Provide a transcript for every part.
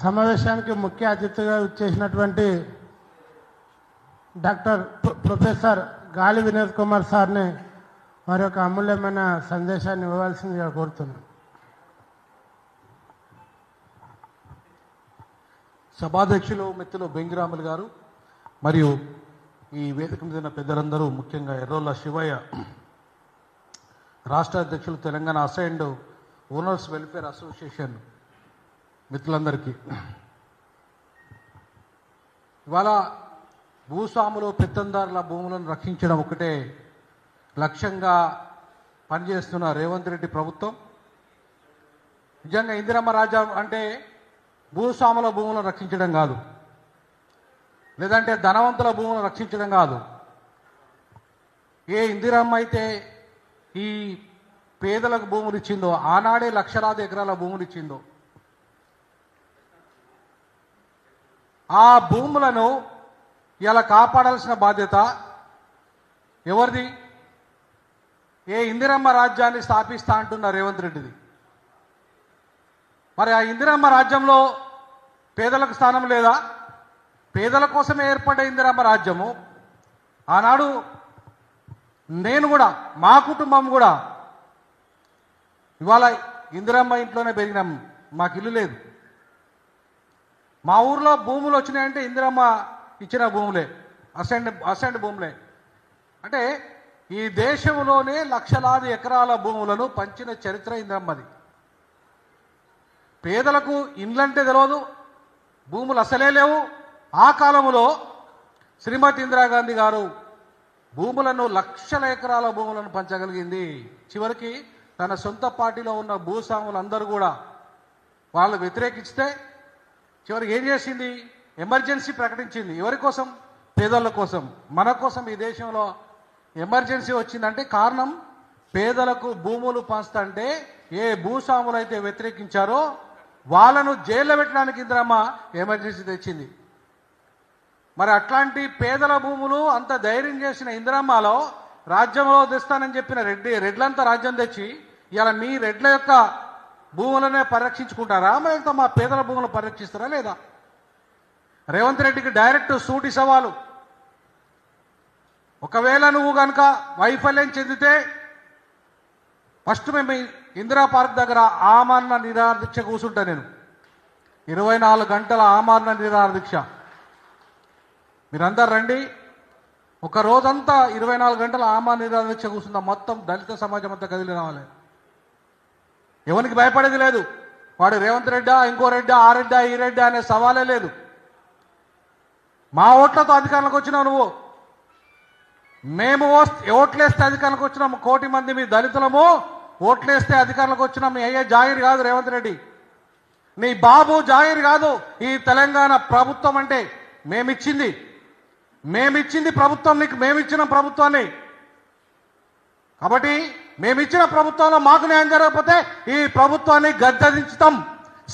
సమావేశానికి ముఖ్య అతిథిగా చేసినటువంటి డాక్టర్ ప్రొ- ప్రొఫెసర్ గాలి వినోద్ కుమార్ సార్ని వారి యొక్క అమూల్యమైన సందేశాన్ని ఇవ్వవలసిందిగా కోరుతున్నాను. సభాధ్యక్షులు మిత్రులు బెంగిరాములు గారు మరియు ఈ వేదిక మీద పెద్దలందరూ ముఖ్యంగా ఎర్రోళ్ళ శివయ్య రాష్ట్ర అధ్యక్షులు Telangana assigned owners welfare association మిత్రులందరికీ. ఇవాళ భూస్వాములు పెత్తందారుల భూములను రక్షించడం ఒకటే లక్ష్యంగా పనిచేస్తున్న రేవంత్ రెడ్డి ప్రభుత్వం. నిజంగా ఇందిరమ్మ రాజా అంటే భూస్వాముల భూములను రక్షించడం కాదు. లేదంటే ధనవంతుల భూములను రక్షించడం కాదు. ఏ ఇందిరమ్మ అయితే ఈ పేదలకు భూములు ఇచ్చిందో ఆనాడే లక్షలాది ఎకరాల భూములు ఇచ్చిందో ఆ భూములను ఇలా కాపాడాల్సిన బాధ్యత ఎవరిది? ఏ ఇందిరమ్మ రాజ్యాన్ని స్థాపిస్తా అంటున్న రేవంత్ రెడ్డిది. మరి ఆ ఇందిరమ్మ రాజ్యంలో పేదలకు స్థానం లేదా? పేదల కోసమే ఏర్పడ్డ ఇందిరమ్మ రాజ్యము. ఆనాడు నేను కూడా మా కుటుంబం కూడా ఇవాళ ఇందిరమ్మ ఇంట్లోనే పెరిగినాం. మాకు ఇల్లు లేదు. మా ఊర్లో భూములు వచ్చినాయంటే ఇందిరమ్మ ఇచ్చిన భూములే అసెండ్ అసెండ్ భూములే. అంటే ఈ దేశంలోనే లక్షలాది ఎకరాల భూములను పంచిన చరిత్ర ఇందిరమ్మది. పేదలకు ఇండ్లంటే తెలియదు భూములు అసలే లేవు. ఆ కాలంలో శ్రీమతి ఇందిరాగాంధీ గారు భూములను లక్షల ఎకరాల భూములను పంచగలిగింది. చివరికి తన సొంత పార్టీలో ఉన్న భూస్వాములందరూ కూడా వాళ్ళు వ్యతిరేకిస్తే చివరికి ఏం చేసింది? ఎమర్జెన్సీ ప్రకటించింది. ఎవరి కోసం? పేదల కోసం. మన కోసం ఈ దేశంలో ఎమర్జెన్సీ వచ్చిందంటే కారణం పేదలకు భూములు పంచుతంటే ఏ భూస్వాములు అయితే వ్యతిరేకించారో వాళ్ళను జైల్లో పెట్టడానికి ఇందిరమ్మ ఎమర్జెన్సీ తెచ్చింది. మరి అట్లాంటి పేదల భూములు అంత ధైర్యం చేసిన ఇందిరమ్మలో రాజ్యంలో తెస్తానని చెప్పిన రెడ్డి రెడ్లంతా రాజ్యం తెచ్చి ఇలా మీ రెడ్ల యొక్క భూములనే పరిరక్షించుకుంటారా? మరి మా పేదల భూములను పరిరక్షిస్తారా లేదా? రేవంత్ రెడ్డికి డైరెక్ట్ సూటి సవాలు. ఒకవేళ నువ్వు కనుక వైఫల్యం చెందితే ఫస్ట్ మేము ఇందిరా పార్క్ దగ్గర ఆమరణ నిరాదీక్ష దీక్ష కూర్చుంటా నేను. ఇరవై నాలుగు గంటల ఆమరణ నిరాదీక్ష. దీక్ష మీరందరు రండి. ఒక రోజంతా ఇరవై నాలుగు గంటల ఆమరణ నిరాదీక్ష దీక్ష కూర్చుందా. మొత్తం దళిత సమాజం అంతా కదిలి రావాలి. ఎవరికి భయపడేది లేదు. వాడు రేవంత్ రెడ్డా ఇంకో రెడ్డా ఆ రెడ్డా ఈ రెడ్డా అనే సవాలే లేదు. మా ఓట్లతో అధికారంలోకి వచ్చినావు నువ్వు. మేము ఓట్లేస్తే అధికారంలోకి వచ్చినాము కోటి మంది మీ దళితులము. ఓట్లేస్తే అధికారంలోకి వచ్చినాం మీ అయ్యే జాగిరి కాదు రేవంత్ రెడ్డి. నీ బాబు జాగిరి కాదు ఈ తెలంగాణ ప్రభుత్వం అంటే మేమిచ్చింది. మేమిచ్చింది ప్రభుత్వం నీకు మేమిచ్చిన ప్రభుత్వాన్ని. కాబట్టి మేమిచ్చిన ప్రభుత్వంలో మాకు న్యాయం జరగకపోతే ఈ ప్రభుత్వాన్ని గద్దెదించుతాం.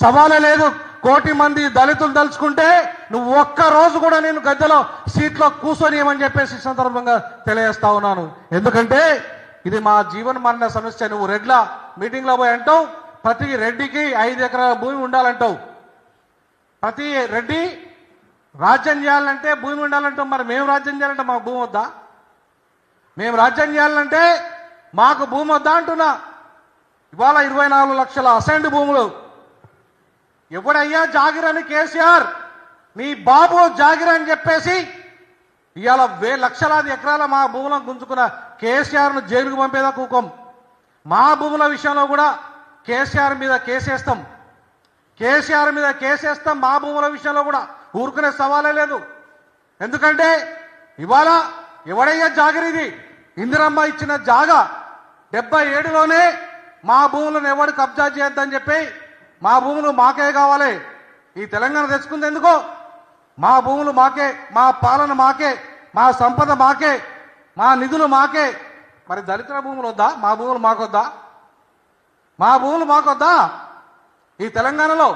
సవాలే లేదు. కోటి మంది దళితులు తలుచుకుంటే నువ్వు ఒక్క రోజు కూడా నేను గద్దెలో సీట్లో కూర్చొనియమని చెప్పేసి సందర్భంగా తెలియజేస్తా ఉన్నాను. ఎందుకంటే ఇది మా జీవన మరణ సమస్య. నువ్వు రెడ్ల మీటింగ్లో పోయి అంటావు ప్రతి రెడ్డికి ఐదు ఎకరాల భూమి ఉండాలంటావు. ప్రతి రెడ్డి రాజ్యం చేయాలంటే భూమి ఉండాలంటాం మరి మేము రాజ్యం చేయాలంటే మాకు భూమి వద్దా? మేము రాజ్యం చేయాలంటే మాకు భూమి వద్దా అంటున్నా. ఇవాళ ఇరవై నాలుగు లక్షల అసైన్డ్ భూములు. ఎవడయ్యా జాగిరని కేసీఆర్? నీ బాబు జాగిర్ అని చెప్పేసి ఇవాళ వే లక్షలాది ఎకరాల మా భూములను గుంజుకున్న కేసీఆర్ను జైలుకు పంపేదా కూకం? మా భూముల విషయంలో కూడా కేసీఆర్ మీద కేసేస్తాం. కేసీఆర్ మీద కేసేస్తాం మా భూముల విషయంలో కూడా. ఊరుకునే సవాలే లేదు. ఎందుకంటే ఇవాళ ఎవడయ్యా జాగిరిది ఇందిరమ్మ ఇచ్చిన జాగా డెబ్బై ఏడులోనే మా భూములను ఎవడు కబ్జా చేయొద్దని చెప్పి మా భూములు మాకే కావాలి. ఈ తెలంగాణ తెచ్చుకుంది ఎందుకో? మా భూములు మాకే మా పాలన మాకే మా సంపద మాకే మా నిధులు మాకే. మరి దళితుల భూములు వద్దా? మా భూములు మాకొద్దా? మా భూములు మాకొద్దా? ఈ తెలంగాణలో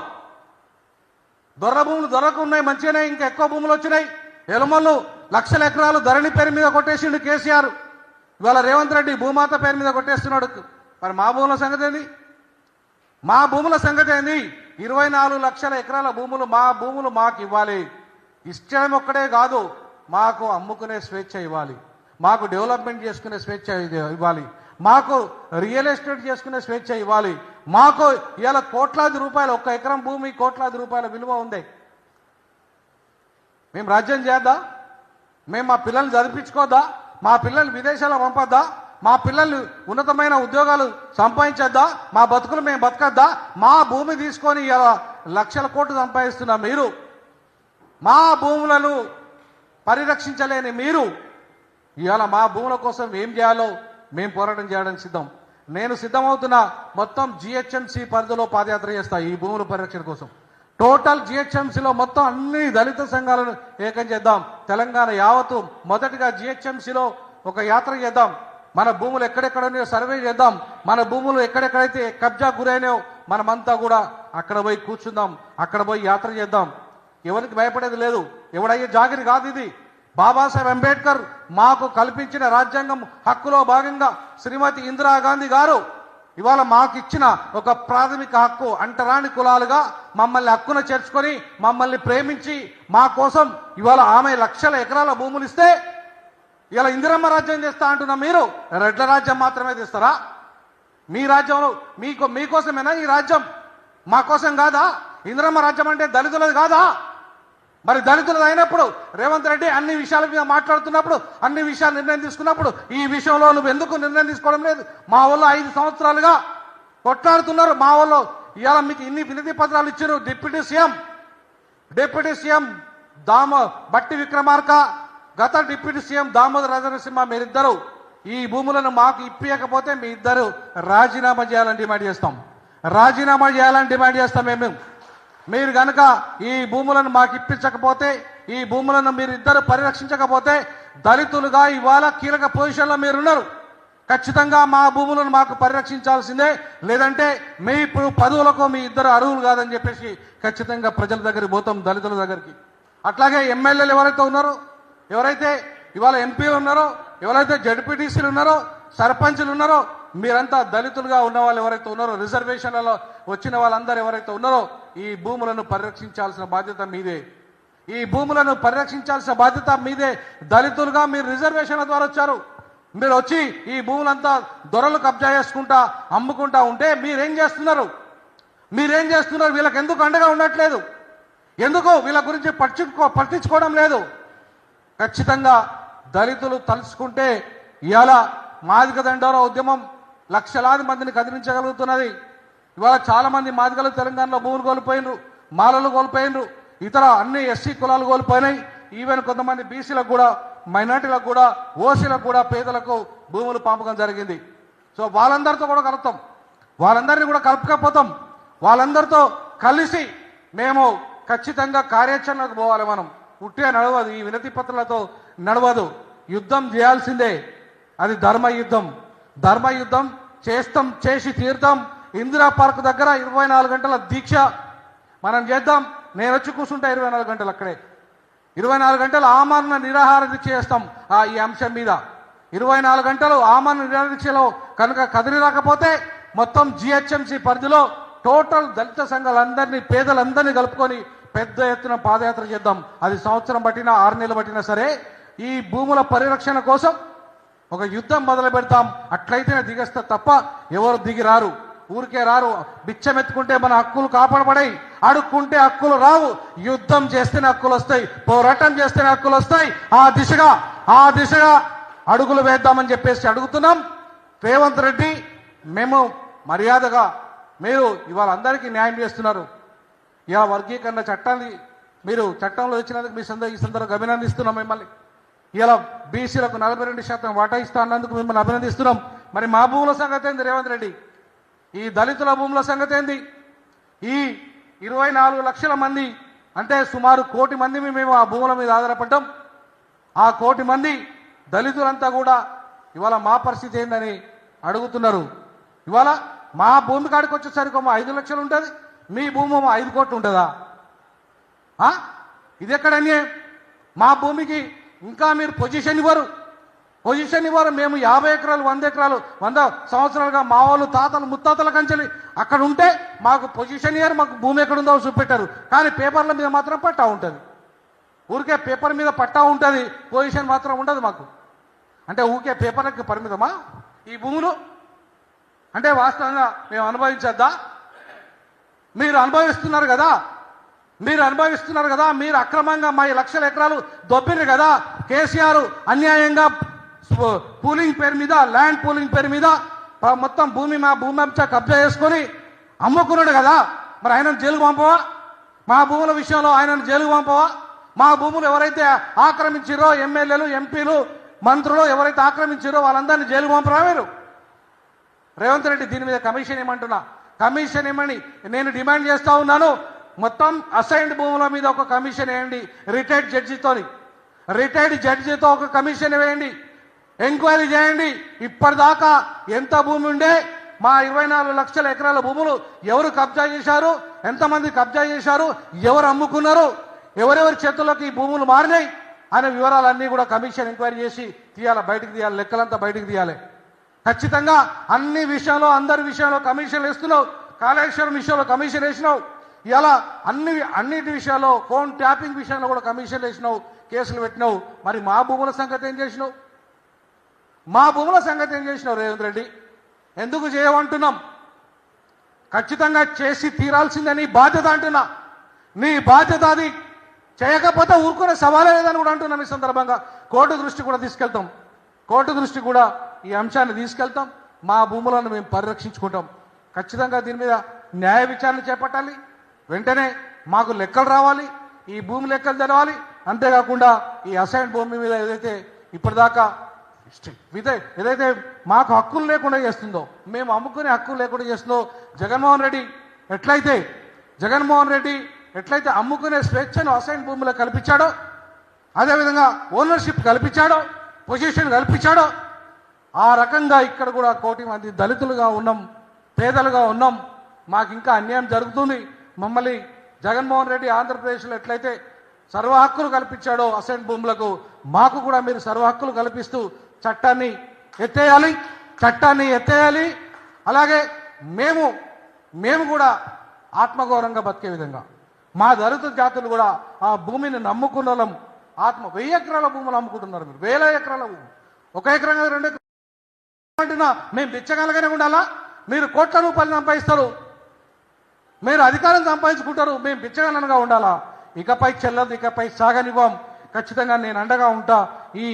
దొర్ర భూములు దొరకున్నాయి మంచిగానే ఇంకా ఎక్కువ భూములు వచ్చినాయి. ఎలుమలు లక్షల ఎకరాలు ధరణి పేరు మీద కొట్టేసిండు కేసీఆర్. ఇవాళ రేవంత్ రెడ్డి భూమాత పేరు మీద కొట్టేస్తున్నాడు. మరి మా భూముల సంగతి ఏంది? మా భూముల సంగతి ఏంది? ఇరవై నాలుగు లక్షల ఎకరాల భూములు మా భూములు మాకు ఇవ్వాలి. ఇష్టం ఒక్కడే కాదు మాకు అమ్ముకునే స్వేచ్ఛ ఇవ్వాలి. మాకు డెవలప్మెంట్ చేసుకునే స్వేచ్ఛ ఇది- ఇవ్వాలి. మాకు రియల్ ఎస్టేట్ చేసుకునే స్వేచ్ఛ ఇవ్వాలి. మాకు ఇవాళ కోట్లాది రూపాయలు ఒక్క ఎకరం భూమి కోట్లాది రూపాయల విలువ ఉంది. మేము రాజ్యం చేద్దా? మేము మా పిల్లల్ని చదివించుకోద్దా? మా పిల్లల్ని విదేశాల్లో పంపొద్దా? మా పిల్లల్ని ఉన్నతమైన ఉద్యోగాలు సంపాదించొద్దా? మా బతుకులు మేము బతకద్దా? మా భూమి తీసుకొని ఇలా లక్షల కోట్లు సంపాదిస్తున్న మీరు మా భూములను పరిరక్షించలేని మీరు ఇవాళ మా భూముల కోసం ఏం చేయాలో మేము పోరాటం చేయడానికి సిద్ధం. నేను సిద్ధమవుతున్న మొత్తం జిహెచ్ఎంసీ పరిధిలో పాదయాత్ర చేస్తా ఈ భూముల పరిరక్షణ కోసం. టోటల్ జిహెచ్ఎంసీలో మొత్తం అన్ని దళిత సంఘాలను ఏకం చేద్దాం. తెలంగాణ యావత్తు మొదటిగా జిహెచ్ఎంసీలో ఒక యాత్ర చేద్దాం. మన భూములు ఎక్కడెక్కడ ఉన్నాయో సర్వే చేద్దాం. మన భూములు ఎక్కడెక్కడైతే కబ్జా గురైనాయో మనమంతా కూడా అక్కడ పోయి కూర్చుందాం. అక్కడ పోయి యాత్ర చేద్దాం. ఎవరికి భయపడేది లేదు. ఎవడయ్యే జాగిరి కాదు ఇది. బాబాసాహెబ్ అంబేద్కర్ మాకు కల్పించిన రాజ్యాంగం హక్కులో భాగంగా శ్రీమతి ఇందిరాగాంధీ గారు ఇవాళ మాకు ఇచ్చిన ఒక ప్రాథమిక హక్కు అంటరాని కులాలుగా మమ్మల్ని హక్కున చేర్చుకొని మమ్మల్ని ప్రేమించి మా కోసం ఇవాళ ఆమె లక్షల ఎకరాల భూములు ఇస్తే ఇలా ఇందిరమ్మ రాజ్యం చేస్తా అంటున్న మీరు రెడ్ల రాజ్యం మాత్రమే తెస్తారా మీ రాజ్యంలో మీకు మీకోసమేనా ఈ రాజ్యం? మా కోసం కాదా? ఇందిరమ్మ రాజ్యం అంటే దళితులది కాదా? మరి దళితులు అయినప్పుడు రేవంత్ రెడ్డి అన్ని విషయాల మీద మాట్లాడుతున్నప్పుడు అన్ని విషయాలు నిర్ణయం తీసుకున్నప్పుడు ఈ విషయంలో నువ్వు ఎందుకు నిర్ణయం తీసుకోవడం లేదు? మా వాళ్ళు ఐదు సంవత్సరాలుగా కొట్లాడుతున్నారు. మా వాళ్ళు ఇవాళ మీకు ఇన్ని వినతి పత్రాలు ఇచ్చారు డిప్యూటీ సీఎం. డిప్యూటీ సీఎం దామ బట్టి విక్రమార్క గత డిప్యూటీ సీఎం దామోదర రాజనసింహ మీరిద్దరు ఈ భూములను మాకు ఇప్పియకపోతే మీ ఇద్దరు రాజీనామా చేయాలని డిమాండ్ చేస్తాం. రాజీనామా చేయాలని డిమాండ్ చేస్తాం మేము. మీరు గనక ఈ భూములను మాకు ఇప్పించకపోతే ఈ భూములను మీరు ఇద్దరు పరిరక్షించకపోతే దళితులుగా ఇవాళ కీలక పొజిషన్లో మీరున్నారు. ఖచ్చితంగా మా భూములను మాకు పరిరక్షించాల్సిందే. లేదంటే మీ ఇప్పుడు పదవులకు మీ ఇద్దరు అర్హులు కాదని చెప్పేసి ఖచ్చితంగా ప్రజల దగ్గరికి పోతాం దళితుల దగ్గరికి. అట్లాగే ఎమ్మెల్యేలు ఎవరైతే ఉన్నారో ఎవరైతే ఇవాళ ఎంపీలు ఉన్నారో ఎవరైతే జడ్పీటీసీలు ఉన్నారో సర్పంచులు ఉన్నారో మీరంతా దళితులుగా ఉన్న వాళ్ళు ఎవరైతే ఉన్నారో రిజర్వేషన్లలో వచ్చిన వాళ్ళందరూ ఎవరైతే ఉన్నారో ఈ భూములను పరిరక్షించాల్సిన బాధ్యత మీదే. ఈ భూములను పరిరక్షించాల్సిన బాధ్యత మీదే. దళితులుగా మీరు రిజర్వేషన్ల ద్వారా వచ్చారు. మీరు వచ్చి ఈ భూములంతా దొరలు కబ్జా చేసుకుంటా అమ్ముకుంటా ఉంటే మీరేం చేస్తున్నారు? మీరేం చేస్తున్నారు? వీళ్ళకి ఎందుకు అండగా ఉండట్లేదు? ఎందుకు వీళ్ళ గురించి పట్టించుకో పట్టించుకోవడం లేదు? ఖచ్చితంగా దళితులు తలుచుకుంటే ఇలా మాదిక దండోర ఉద్యమం లక్షలాది మందిని కదిలించగలుగుతున్నది. ఇవాళ చాలా మంది మాదిగలు తెలంగాణలో భూములు కోల్పోయినరు మాలలు కోల్పోయినరు ఇతర అన్ని ఎస్సీ కులాలు కోల్పోయినాయి. ఈవెన్ కొంతమంది బీసీలకు కూడా మైనార్టీలకు కూడా ఓసీలకు కూడా పేదలకు భూములు పంపకం జరిగింది. సో వాళ్ళందరితో కూడా కలుపుతాం. వాళ్ళందరినీ కూడా కలుపుకపోతాం. వాళ్ళందరితో కలిసి మేము ఖచ్చితంగా కార్యాచరణకు పోవాలి మనం. ఉట్టే నడవదు ఈ వినతి పత్రాలతో నడవదు. యుద్ధం చేయాల్సిందే. అది ధర్మ యుద్ధం ధర్మ యుద్ధం చేస్తాం చేసి తీరుతాం. ఇందిరా పార్క్ దగ్గర ఇరవై నాలుగు గంటల దీక్ష మనం చేద్దాం. నేను వచ్చి కూర్చుంటా ఇరవై నాలుగు గంటలు అక్కడే. ఇరవై నాలుగు గంటలు ఆమరణ నిరాహార దీక్ష చేస్తాం ఆ ఈ అంశం మీద. ఇరవై నాలుగు గంటలు ఆమరణ నిరాహార దీక్షలో కనుక కదిలి రాకపోతే మొత్తం జిహెచ్ఎంసి పరిధిలో టోటల్ దళిత సంఘాలందరినీ పేదలందరినీ కలుపుకొని పెద్ద ఎత్తున పాదయాత్ర చేద్దాం. అది సంవత్సరం పట్టినా ఆరు నెలలు పట్టినా సరే ఈ భూముల పరిరక్షణ కోసం ఒక యుద్ధం మొదలు పెడతాం అట్లయితేనే దిగేస్తా తప్ప ఎవరు దిగిరారు. ఊరికే రారు. బిచ్చమెత్తుకుంటే మన హక్కులు కాపాడబడాయి. అడుక్కుంటే హక్కులు రావు. యుద్ధం చేస్తేనే హక్కులు వస్తాయి. పోరాటం చేస్తేనే హక్కులు వస్తాయి. ఆ దిశగా ఆ దిశగా అడుగులు వేద్దామని చెప్పేసి అడుగుతున్నాం. రేవంత్ రెడ్డి మేము మర్యాదగా మీరు ఇవాళ అందరికీ న్యాయం చేస్తున్నారు. ఇలా వర్గీకరణ చట్టాన్ని మీరు చట్టంలో ఇచ్చినందుకు మీ సంద ఈ సందర్భంగా అభినందిస్తున్నాం మిమ్మల్ని. ఇలా బీసీలకు నలభై రెండు శాతం వాటా ఇస్తా అన్నందుకు మిమ్మల్ని అభినందిస్తున్నాం. మరి మా భూముల సంగతి ఏంది రేవంత్ రెడ్డి? ఈ దళితుల భూముల సంగతి ఏంది? ఈ ఇరవై నాలుగు లక్షల మంది అంటే సుమారు కోటి మంది మేము ఆ భూముల మీద ఆధారపడ్డాం. ఆ కోటి మంది దళితులంతా కూడా ఇవాళ మా పరిస్థితి ఏందని అడుగుతున్నారు. ఇవాళ మా భూమి కాడికి వచ్చేసరికి ఒక ఐదు లక్షలు ఉంటుంది మీ భూమి ఐదు కోట్లు ఉంటుందా? ఇది ఎక్కడ అన్యాయం? మా భూమికి ఇంకా మీరు పొజిషన్ ఇవ్వరు. పొజిషన్ ఇవ్వాలి మేము యాభై ఎకరాలు వంద ఎకరాలు వంద సంవత్సరాలుగా మా వాళ్ళు తాతలు ముత్తాతల కంచెలి అక్కడ ఉంటే మాకు పొజిషన్ ఇయ్యారు మాకు భూమి ఎక్కడ ఉందో చూపెట్టారు. కానీ పేపర్ల మీద మాత్రం పట్టా ఉంటుంది. ఊరికే పేపర్ మీద పట్టా ఉంటుంది. పొజిషన్ మాత్రం ఉండదు మాకు. అంటే ఊరికే పేపర్లకు పరిమితమా? ఈ భూములు? అంటే వాస్తవంగా మేము అనుభవించద్దా? మీరు అనుభవిస్తున్నారు కదా? మీరు అనుభవిస్తున్నారు కదా? మీరు అక్రమంగా మా లక్షల ఎకరాలు దొబ్బిరు కదా? కేసీఆర్ అన్యాయంగా పూలింగ్ పేరు మీద ల్యాండ్ పూలింగ్ పేరు మీద మొత్తం భూమి మా భూమి అంతా కబ్జా చేసుకొని అమ్ముకున్నాడు కదా. మరి ఆయనను జైలుకు పంపవా? మా భూముల విషయంలో ఆయనను జైలుకు పంపవా? మా భూములు ఎవరైతే ఆక్రమించారో ఎమ్మెల్యేలు ఎంపీలు మంత్రులు ఎవరైతే ఆక్రమించారో వాళ్ళందరినీ జైలుకు పంపరా మీరు? రేవంత్ రెడ్డి దీని మీద కమిషన్ ఇవ్వమంటున్నా. కమిషన్ ఇవ్వమని నేను డిమాండ్ చేస్తా ఉన్నాను. మొత్తం అసైన్డ్ భూముల మీద ఒక కమిషన్ వేయండి. రిటైర్డ్ జడ్జితోని. రిటైర్డ్ జడ్జితో ఒక కమిషన్ వేయండి. ఎంక్వైరీ చేయండి. ఇప్పటిదాకా ఎంత భూమి ఉండే మా ఇరవై నాలుగు లక్షల ఎకరాల భూములు ఎవరు కబ్జా చేశారు ఎంతమంది కబ్జా చేశారు ఎవరు అమ్ముకున్నారు ఎవరెవరి చేతుల్లోకి ఈ భూములు మారినాయి అనే వివరాలన్నీ కూడా కమిషన్ ఎంక్వైరీ చేసి తీయాలి బయటకు తీయాలి లెక్కలంతా బయటకు తీయాలి. ఖచ్చితంగా అన్ని విషయంలో అందరి విషయంలో కమిషన్ వేస్తున్నావు కాళేశ్వరం విషయంలో కమిషన్ వేసినావు ఇలా అన్ని అన్నిటి విషయాల్లో ఫోన్ ట్యాపింగ్ విషయంలో కూడా కమిషన్ వేసినావు కేసులు పెట్టినావు మరి మా భూముల సంగతి ఏం చేసినావు? మా భూముల సంగతి ఏం చేసినావు రేవంత్ రెడ్డి? ఎందుకు చేయమంటున్నాం? ఖచ్చితంగా చేసి తీరాల్సిందని బాధ్యత అంటున్నా. నీ బాధ్యత అది. చేయకపోతే ఊరుకునే సవాలే లేదని కూడా అంటున్నాం ఈ సందర్భంగా. కోర్టు దృష్టి కూడా తీసుకెళ్తాం. కోర్టు దృష్టి కూడా ఈ అంశాన్ని తీసుకెళ్తాం. మా భూములను మేము పరిరక్షించుకుంటాం. ఖచ్చితంగా దీని మీద న్యాయ విచారణ చేపట్టాలి. వెంటనే మాకు లెక్కలు రావాలి. ఈ భూమి లెక్కలు తెలవాలి. అంతేకాకుండా ఈ అసైన్ భూమి మీద ఏదైతే ఇప్పటిదాకా ఇదే ఏదైతే మాకు హక్కులు లేకుండా చేస్తుందో మేము అమ్ముకునే హక్కులు లేకుండా చేస్తుందో జగన్మోహన్ రెడ్డి ఎట్లయితే జగన్మోహన్ రెడ్డి ఎట్లయితే అమ్ముకునే స్వేచ్ఛను అసైన్ భూములకు కల్పించాడో అదేవిధంగా ఓనర్షిప్ కల్పించాడో పొజిషన్ కల్పించాడో ఆ రకంగా ఇక్కడ కూడా కోటి మంది దళితులుగా ఉన్నాం పేదలుగా ఉన్నాం. మాకు ఇంకా అన్యాయం జరుగుతుంది. మమ్మల్ని జగన్మోహన్ రెడ్డి ఆంధ్రప్రదేశ్లో ఎట్లయితే సర్వ హక్కులు కల్పించాడో అసైన్ భూములకు మాకు కూడా మీరు సర్వ హక్కులు కల్పిస్తూ చట్టాన్ని ఎత్తేయాలి చట్టాన్ని ఎత్తేయాలి. అలాగే మేము మేము కూడా ఆత్మగౌరవంగా బతికే విధంగా. మా దళిత జాతులు కూడా ఆ భూమిని నమ్ముకున్న వాళ్ళం ఆత్మ వెయ్యి ఎకరాల భూములు అమ్ముకుంటున్నారు మీరు వేల ఎకరాల భూమి. ఒక ఎకరం రెండు ఎకరం మేము బిచ్చగలగానే ఉండాలా? మీరు కోట్ల రూపాయలు సంపాదిస్తారు. మీరు అధికారం సంపాదించుకుంటారు మేము పిచ్చగలనగా ఉండాలా? ఇకపై చెల్లదు ఇకపై సాగనివ్వం. ఖచ్చితంగా నేను అండగా ఉంటా ఈ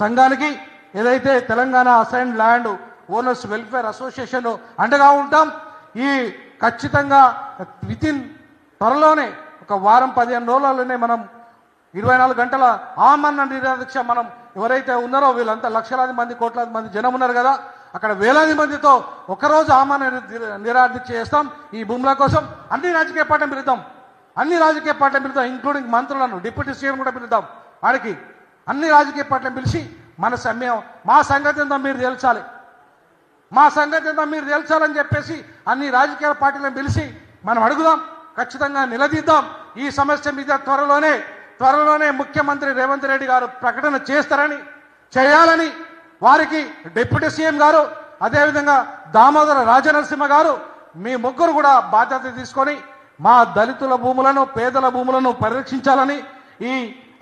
సంఘానికి. ఏదైతే Telangana assign land owners welfare association అండగా ఉంటాం ఈ ఖచ్చితంగా విత్ ఇన్ త్వరలోనే ఒక వారం పదిహేను రోజులలోనే మనం ఇరవై నాలుగు గంటల ఆమరణ నిరాదీక్ష మనం ఎవరైతే ఉన్నారో వీళ్ళంతా లక్షలాది మంది కోట్లాది మంది జనం ఉన్నారు కదా అక్కడ వేలాది మందితో ఒకరోజు ఆమరణ నిర- నిరాదీక్ష చేస్తాం ఈ భూముల కోసం. అన్ని రాజకీయ పార్టీ పిలుద్దాం. అన్ని రాజకీయ పార్టీలు పిలుద్దాం ఇంక్లూడింగ్ మంత్రులను డిప్యూటీ సీఎం కూడా పిలుద్దాం. వాడికి అన్ని రాజకీయ పార్టీలను పిలిచి మన సమయం మా సంగతి ఏందో మీరు తేల్చాలి మా సంగతి ఏందో మీరు తేల్చాలని చెప్పేసి అన్ని రాజకీయ పార్టీలను పిలిచి మనం అడుగుదాం ఖచ్చితంగా నిలదీద్దాం. ఈ సమస్య మీద త్వరలోనే త్వరలోనే ముఖ్యమంత్రి రేవంత్ రెడ్డి గారు ప్రకటన చేస్తారని చేయాలని వారికి డిప్యూటీ సీఎం గారు అదేవిధంగా దామోదర రాజనరసింహ గారు మీ ముగ్గురు కూడా బాధ్యత తీసుకొని మా దళితుల భూములను పేదల భూములను పరిరక్షించాలని ఈ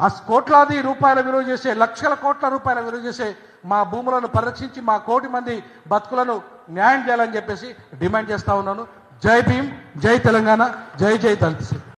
ఆ కోట్లాది రూపాయల విలువ చేసే లక్షల కోట్ల రూపాయల విలువ చేసే మా భూములను పరిరక్షించి మా కోటి మంది బతుకులను న్యాయం చేయాలని చెప్పేసి డిమాండ్ చేస్తా ఉన్నాను. జై భీమ్ జై తెలంగాణ జై జై దళిత